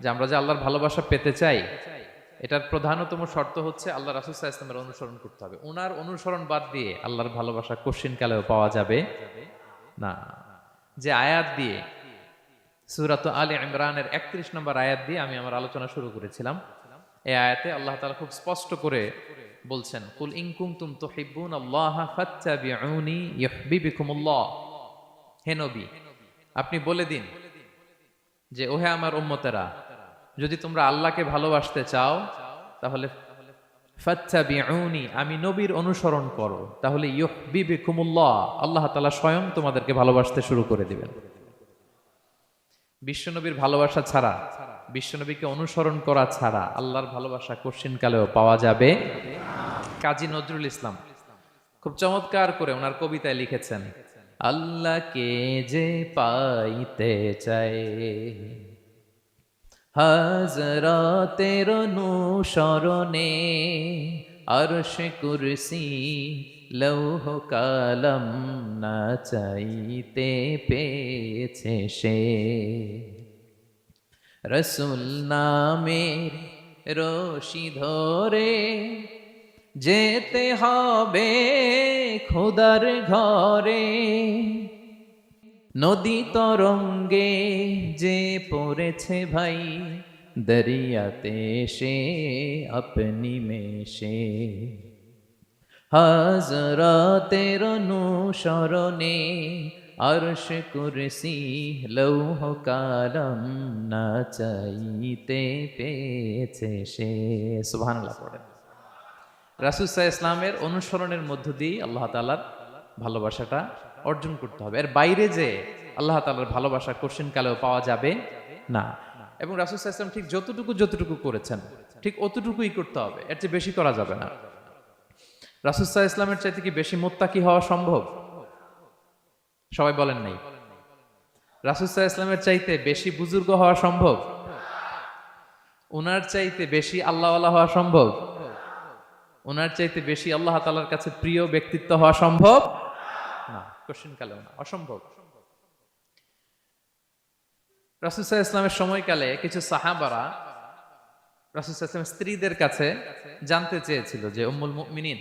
যে আমরা যে আল্লাহর ভালোবাসা পেতে চাই, এটার প্রধানতম শর্ত হচ্ছে আল্লাহ রাসুসাহ ইসলামের অনুসরণ করতে হবে। ওনার অনুসরণ বাদ দিয়ে আল্লাহর ভালোবাসা কোশ্চিন কালেও পাওয়া যাবে না। যে আয়াত দিয়ে সুরাত আলী ইমরানের একত্রিশ নম্বর আয়াত দিয়ে আমি আমার আলোচনা শুরু করেছিলাম, এই আয়াতে আল্লাহ তালা খুব স্পষ্ট করে বলছেন, কুল ইন কুনতুম তুহিব্বুন আল্লাহ ফাত্তাবিউনি ইউহিব্বিকুমুল্লাহ। হে নবী, আপনি বলে দিন যে, ওহে আমার উম্মতেরা যদি তোমরা আল্লাহকে ভালোবাসতে চাও, তাহলে আমি নবীর অনুসরণ করো। তাহলে ইউহিব্বিকুমুল্লাহ, আল্লাহ তাআলা স্বয়ং তোমাদেরকে ভালোবাসতে শুরু করে দিবেন। বিশ্বনবীর ভালোবাসা ছাড়া, বিশ্বনবীকে অনুসরণ করা ছাড়া আল্লাহর ভালোবাসা কঠিন কালেও পাওয়া যাবে। কাজী নজরুল ইসলাম খুব চমৎকার করে ওনার কবিতায় লিখেছেন, আল্লাহকে যে পাইতে চায় হাজরাতের অনুসরণে আরশ কুরসি লৌহ কালম না চাইতে পেয়েছে সে। রসুল নামের রশি ধরে যেতে হবে খোদার ঘরে। নদী তরঙ্গে যে পড়েছে ভাই, দরিয়াতে সে আপনি মেশে। হাজরাতের অনুসরণে আরশ কুরসি লৌহ কালম না চাইতে পেয়েছে সে। সুবহানাল্লাহ পড়েন। রাসুসাহ ইসলামের অনুসরণের মধ্য দিয়ে আল্লাহ তালার ভালোবাসাটা অর্জন করতে হবে। এর বাইরে যে আল্লাহ তালার ভালোবাসা কোশ্চিন কালেও পাওয়া যাবে না। এবং রাসুসাহ ইসলাম ঠিক যতটুকু যতটুকু করেছেন, ঠিক অতটুকুই করতে হবে। এর চেয়ে বেশি করা যাবে না। ইসলামের চাইতে কি বেশি মোত্তাকি হওয়া সম্ভব? সবাই বলেন নাই। রাসুসাহ ইসলামের চাইতে বেশি বুজুর্গ হওয়া সম্ভব? ওনার চাইতে বেশি আল্লাহওয়ালা হওয়া সম্ভব? ওনার চাইতে বেশি আল্লাহ তালার কাছে প্রিয় ব্যক্তিত্ব হওয়া সম্ভব? কোশ্চিন কালেও না, অসম্ভব। রাসুসাহ ইসলামের সময়কালে কিছু সাহাবারা রাসুসাহ ইসলামের স্ত্রীদের কাছে জানতে চেয়েছিল যে, উম্মুল মিনিন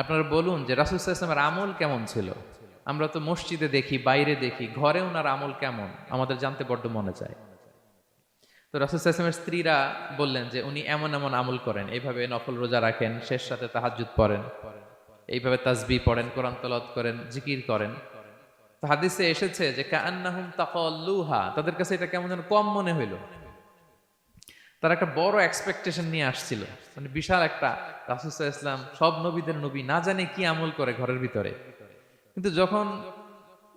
আপনারা বলুন যে রাসুসাহ ইসলামের আমল কেমন ছিল? আমরা তো মসজিদে দেখি, বাইরে দেখি, ঘরে ওনার আমল কেমন? আমাদের জানতে বড্ড মনে চায়। তো রাসুসাহ ইসলামের স্ত্রীরা বললেন যে, উনি এমন এমন আমল করেন, এইভাবে নফল রোজা রাখেন, শেষ সাথে তাহাজুদ পড়েন। এইভাবে তাজবি পড়েন, কোরআন তলত করেন, জিকির করেন। তো হাদিসে এসেছে যে কান্নাহুম তাকাল্লুহা। তাদের কাছে এটা কেমন যেন কম মনে হইল। তারা একটা বড় এক্সপেকটেশন নিয়ে আসছিল। মানে বিশাল একটা রাসুসাহ ইসলাম সব নবীদের নবী না জানে কি আমল করে ঘরের ভিতরে। কিন্তু যখন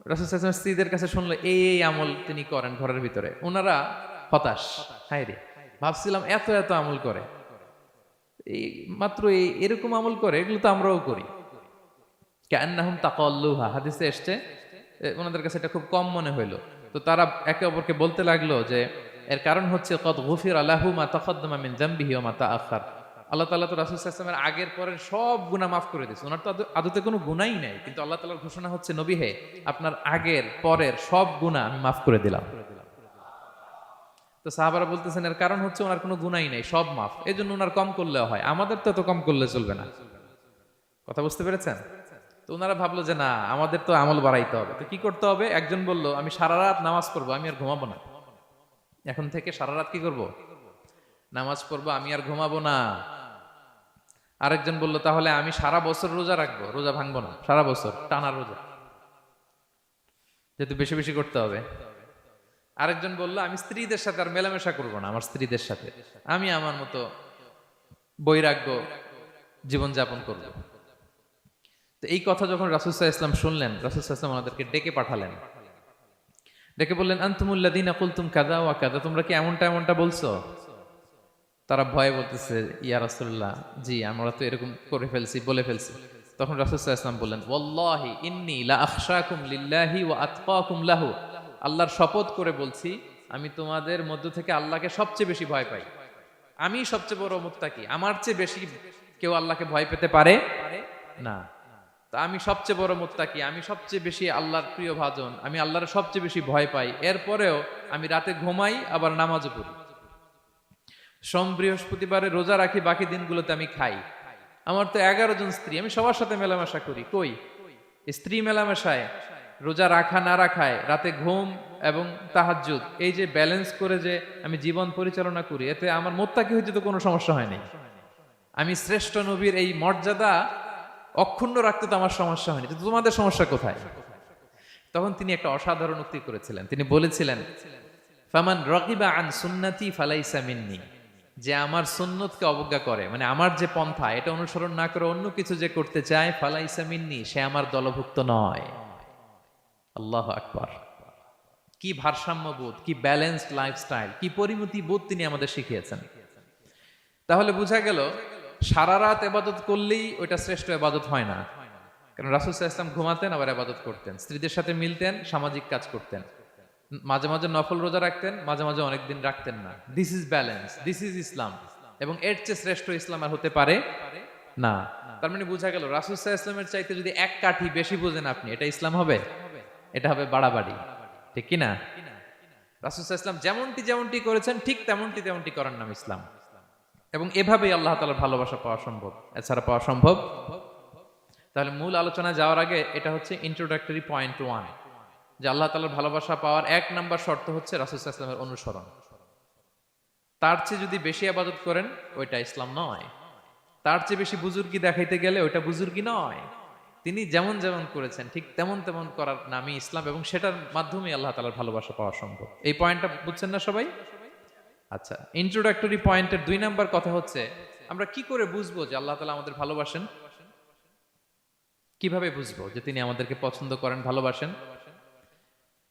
রাসুসাহ ইসলাম স্ত্রীদের কাছে শুনলো, এই এই আমল তিনি করেন ঘরের ভিতরে। ওনারা হতাশ। হায় রে, ভাবছিলাম এত এত আমল করে। এই মাত্র এই এরকম আমল করে, এগুলো তো আমরাও করি। কান্নাহুম তাকাল্লুহা হাদিসে এসছে ওনাদের কাছে এটা খুব কম মনে হইল। তো তারা একে অপরকে বলতে লাগল যে, এর কারণ হচ্ছে, কদ গফির আলাহু মা তাকদ্দামা মিন জামবিহি ওয়া মা তাআখার। আল্লাহ তাআলা তো রাসূল সাল্লাল্লাহু আগের পরের সব গুনাহ মাফ করে দিয়েছে। ওনার তো আদৌ- আদতে কোনো গুনাহই নাই, কিন্তু আল্লাহ তাআলার ঘোষণা হচ্ছে, নবী হে, আপনার আগের পরের সব গুনাহ আমি মাফ করে দিলাম। তো সাহাবারা বলতেছেন, এর কারণ হচ্ছে ওনার কোনো গুনাই নাই, সব মাফ। এই জন্য ওনার কম করলেও হয়, আমাদের তো এত কম করলে চলবে না। কথা বুঝতে পেরেছেন? তো ওনারা ভাবলো যে, না, আমাদের তো আমল বাড়াইতে হবে। তো কি করতে হবে? একজন বলল, আমি সারা রাত নামাজ পড়ব, আমি আর ঘুমাবো না। এখন থেকে সারা রাত কি করব? নামাজ পড়ব, আমি আর ঘুমাবো না। আরেকজন বলল, তাহলে আমি সারা বছর রোজা রাখব, রোজা ভাঙবো না, সারা বছর, টানা রোজা। যেহেতু বেশি বেশি করতে হবে। আরেকজন বলল, আমি স্ত্রীদের সাথে আর মেলামেশা করব না, আমার স্ত্রীদের সাথে। আমি আমার মতো বৈরাগ্য জীবনযাপন করব। তো এই কথা যখন রাসুসাহ ইসলাম শুনলেন রাসুসাহ ইসলাম ওনাদেরকে ডেকে পাঠালেন। ডেকে বললেন আন্তুমুল্লাদিন আকুলতুম কাদা ওয়া কাদা তোমরা কি এমনটা এমনটা বলছো? তারা ভয়ে বলতেছে, ইয়া রাসুল্লাহ জি, আমরা তো এরকম করে ফেলছি, বলে ফেলছি। তখন রাসুসাহ ইসলাম বললেন, ওয়াল্লাহি ইন্নী লা আখশাকুম লিল্লাহি ওয়া আতকাকুম লাহু। আল্লাহর শপথ করে বলছি, আমি তোমাদের মধ্য থেকে আল্লাহকে সবচেয়ে বেশি ভয় পাই। আমি সবচেয়ে বড় মুত্তাকি। আমার চেয়ে বেশি কেউ আল্লাহকে ভয় পেতে পারে? না। তা আমি সবচেয়ে বড় মুত্তাকি। আমি সবচেয়ে বেশি আল্লাহর প্রিয় ভাজন। আমি আল্লাহর সবচেয়ে বেশি ভয় পাই। এরপরেও আমি রাতে ঘুমাই, আবার নামাজও পড়ি। সোম বৃহস্পতিবারে রোজা রাখি, বাকি দিনগুলোতে আমি খাই। আমার তো এগারো জন স্ত্রী। আমি সবার সাথে মেলামেশা করি। কই? স্ত্রী মেলামেশায়। রোজা রাখা না রাখায়, রাতে ঘুম এবং তাহাজ্জুদ, এই যে ব্যালেন্স করে যে আমি জীবন পরিচালনা করি, এতে আমার মোত্তাকি হইতে তো কোনো সমস্যা হয়নি আমি শ্রেষ্ঠ নবীর এই মর্যাদা অক্ষুণ্ণ রাখতে তো আমার সমস্যা হয়নি, তো তোমাদের সমস্যা কোথায়? তখন তিনি একটা অসাধারণ উক্তি করেছিলেন, তিনি বলেছিলেন, ফামান রকিবা আন সুন্নাতি ফালাইসা মিন্নি যে আমার সুন্নতকে অবজ্ঞা করে মানে আমার যে পন্থা, এটা অনুসরণ না করে অন্য কিছু যে করতে চায়, ফালাইসা মিন্নি, সে আমার দলভুক্ত নয়। আল্লাহ আকবার। কি ভারসাম্যবোধ কি ব্যালেন্সড লাইফস্টাইল কি পরিমতি বোধ তিনি আমাদের শিখিয়েছেন। তাহলে বোঝা গেল, সারা রাত এবাদত করলেই ওইটা শ্রেষ্ঠ এবাদত হয় না। কারণ রাসুল ইসলাম ঘুমাতেন, আবার এবাদত করতেন। স্ত্রীদের সাথে মিলতেন, সামাজিক কাজ করতেন। মাঝে মাঝে নফল রোজা রাখতেন, মাঝে মাঝে অনেকদিন রাখতেন না। This is balance this is Islam এবং এর চেয়ে শ্রেষ্ঠ ইসলাম আর হতে পারে না। তার মানে বোঝা গেল, রাসুল ইসলামের চাইতে যদি এক কাঠি বেশি বোঝেন আপনি, এটা ইসলাম হবে? এটা হবে বাড়াবাড়ি, ঠিক কি না? রাসুল ইসলাম যেমনটি যেমনটি করেছেন, ঠিক তেমনটি তেমনটি করার নাম ইসলাম। এবং এভাবেই আল্লাহ তালার ভালোবাসা পাওয়া সম্ভব। এছাড়া পাওয়া সম্ভব? তাহলে মূল আলোচনা যাওয়ার আগে এটা হচ্ছে ইন্ট্রোডাক্টরি পয়েন্ট ওয়ান যে আল্লাহ তালার ভালোবাসা পাওয়ার এক নাম্বার শর্ত হচ্ছে রাসুল ইসলামের অনুসরণ। তার চেয়ে যদি বেশি আবাদত করেন, ওইটা ইসলাম নয়। তার চেয়ে বেশি বুজুর্গি দেখাইতে গেলে ওইটা বুজুর্গি নয়। তিনি যেমন যেমন করেছেন, ঠিক তেমন তেমন করার নামই ইসলাম এবং সেটার মাধ্যমে আল্লাহ তালার ভালোবাসা পাওয়া সম্ভব। এই পয়েন্টটা বুঝছেন না সবাই? আচ্ছা ইন্ট্রোডাক্টরি পয়েন্টের দুই নাম্বার কথা হচ্ছে, আমরা কি করে বুঝব যে আল্লাহ তালা আমাদের ভালোবাসেন? কীভাবে বুঝব যে তিনি আমাদেরকে পছন্দ করেন, ভালোবাসেন?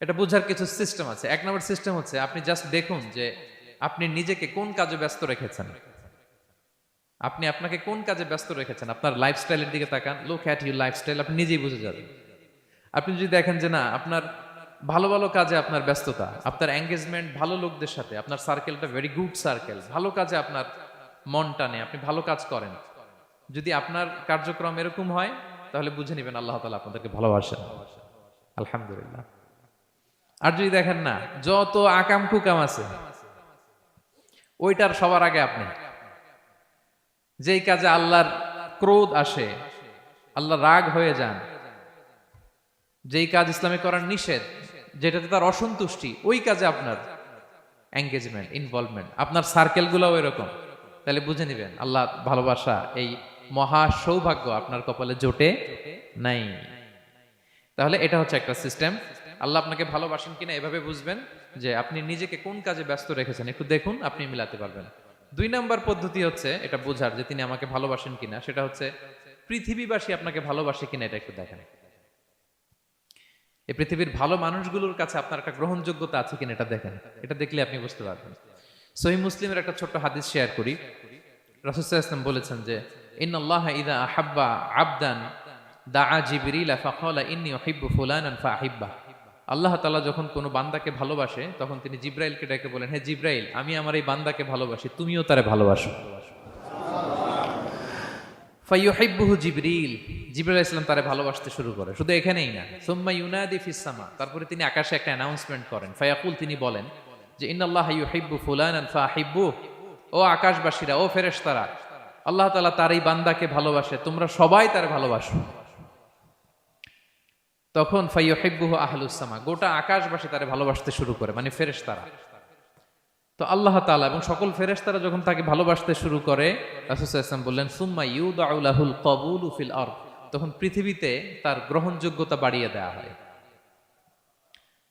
এটা বোঝার কিছু সিস্টেম আছে। এক নম্বর সিস্টেম হচ্ছে, আপনি জাস্ট দেখুন যে আপনি নিজেকে কোন কাজে ব্যস্ত রেখেছেন। আপনি আপনাকে কোন কাজে ব্যস্ত রেখেছেন? আপনার লাইফস্টাইলের দিকে তাকান। লুক অ্যাট ইউর লাইফস্টাইল আপনি নিজেই বুঝে যাবেন। আপনি যদি দেখেন যে না, আপনার ভালো ভালো কাজে আপনার ব্যস্ততা, আপনার এঙ্গেজমেন্ট ভালো লোকদের সাথে, আপনার সার্কেলটা ভেরি গুড সার্কেল ভালো কাজে আপনার মন টানে, আপনি ভালো কাজ করেন। যদি আপনার কার্যক্রম এরকম হয়, তাহলে বুঝে নেবেন আল্লাহ তালা আপনাদেরকে ভালোবাসেন। আলহামদুলিল্লাহ। আর যদি দেখেন না, যত আকাম কুকাম আছে, ওইটার সবার আগে আপনি। যেই কাজে আল্লাহর ক্রোধ আসে আল্লাহ রাগ হয়ে যান, যেই কাজ ইসলামে করার নিষেধ, যেটাতে তার অসন্তুষ্টি, ওই কাজে আপনার এঙ্গেজমেন্ট ইনভলভমেন্ট আপনার সার্কেলগুলোও এরকম। তাহলে বুঝে নেবেন আল্লাহ ভালোবাসা এই মহা সৌভাগ্য আপনার কপালে জোটে নাই। তাহলে এটা হচ্ছে একটা সিস্টেম আল্লাহ আপনাকে ভালোবাসেন কিনা এভাবে বুঝবেন যে আপনি নিজেকে কোন কাজে ব্যস্ত রেখেছেন, একটু দেখুন, আপনি মিলাতে পারবেন। দুই নাম্বার পদ্ধতি হচ্ছে, এটা বোঝার যে তিনি আমাকে ভালোবাসেন কিনা, সেটা হচ্ছে পৃথিবীবাসী আপনাকে ভালোবাসে কিনা, এটা একটু দেখেন। এই পৃথিবীর ভালো মানুষগুলোর কাছে আপনার একটা গ্রহণযোগ্যতা আছে কিনা, এটা দেখেন। এটা দেখলে আপনি বুঝতে পারবেন। সহি মুসলিমের একটা ছোট্ট হাদিস শেয়ার করি। রাসুসাহ বলেছেন যে, ইন্নাল্লাহ ইদা আহাব্বা আবদান, দাআ জিবরিলা ফাকালা ইন্নী উহিব্বু ফুলানান ফাহিব্বা আল্লাহ তাআলা যখন কোনো বান্দাকে ভালোবাসে, তখন তিনি জিব্রাইলকে ডেকে বলেন, হে জিব্রাইল, আমি আমার এই বান্দাকে ভালোবাসি, তুমিও তারে ভালোবাসো। জিবরিল, জিবরাইল ইসলাম ভালোবাসতে শুরু করে। শুধু এখানেই না, সুম্মা ইউনাদি ফিস সামা, তারপরে তিনি আকাশে একটা অ্যানাউন্সমেন্ট করেন। ফায়াকুল তিনি বলেন যে, ইন্নাল্লাহ ইউহিব্বু ফুলানান ফাহিব্বু ও আকাশবাসীরা, ও ফেরেশতারা, আল্লাহ তাআলা তার এই বান্দাকে ভালোবাসে, তোমরা সবাই তার ভালোবাসো। তখন ফাইয়ুহিব্বুহু আহলুস সামা গোটা আকাশবাসী তারে ভালোবাসতে শুরু করে মানে ফেরেশতারা। তো আল্লাহ তাআলা এবং সকল ফেরেশতারা যখন তাকে ভালোবাসতে শুরু করে আলাইহি বললেন, সুম্মা ইউদাউ লাহুল কবুলু ফিল আরদ। তখন পৃথিবীতে তার গ্রহণযোগ্যতা বাড়িয়ে দেওয়া হয়।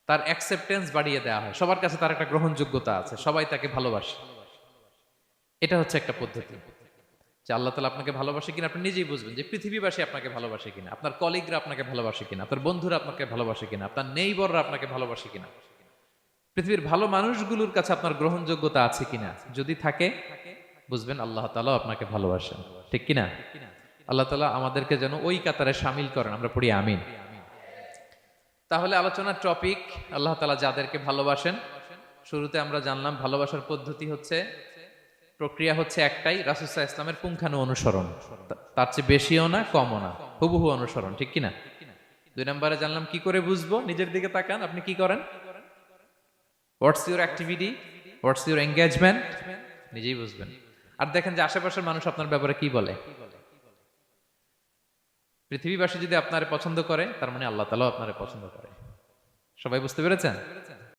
তার অ্যাকসেপ্টেন্স বাড়িয়ে দেওয়া হয়। সবার কাছে তার একটা গ্রহণযোগ্যতা আছে, সবাই তাকে ভালোবাসে। এটা হচ্ছে একটা পদ্ধতি। যে আল্লাহ তালা আপনাকে ভালোবাসে কিনা, আপনি নিজেই বুঝবেন যে পৃথিবীবাসী আপনাকে ভালোবাসে কিনা, আপনার কলিগরা আপনাকে ভালোবাসে কিনা, আপনার বন্ধুরা আপনাকে ভালোবাসে কিনা, আপনার নেইবররা আপনাকে ভালোবাসে কিনা। পৃথিবীর ভালো মানুষগুলোর কাছে আপনার গ্রহণযোগ্যতা আছে কিনা, যদি থাকে, বুঝবেন আল্লাহ তালাও আপনাকে ভালোবাসেন। ঠিক কিনা? আল্লাহ তালা আমাদেরকে যেন ওই কাতারে সামিল করেন, আমরা পড়ি আমিন। তাহলে আলোচনার টপিক, আল্লাহ তালা যাদেরকে ভালোবাসেন, শুরুতে আমরা জানলাম ভালোবাসার পদ্ধতি হচ্ছে প্রক্রিয়া হচ্ছে একটাই রাসুসাহ ইসলামের পুঙ্খানু অনুসরণ। তার চেয়ে বেশিও না, কমও না, হুবহু অনুসরণ, ঠিক কিনা? দুই নম্বরে জানলাম, কি করে বুঝব? নিজের দিকে তাকান, আপনি কি করেন? What's your activity what's your engagement নিজেই বুঝবেন। আর দেখেন যে আশেপাশের মানুষ আপনার ব্যাপারে কি বলে? পৃথিবীবাসী যদি আপনার পছন্দ করে, তার মানে আল্লাহ তালাও আপনার পছন্দ করে। সবাই বুঝতে পেরেছেন?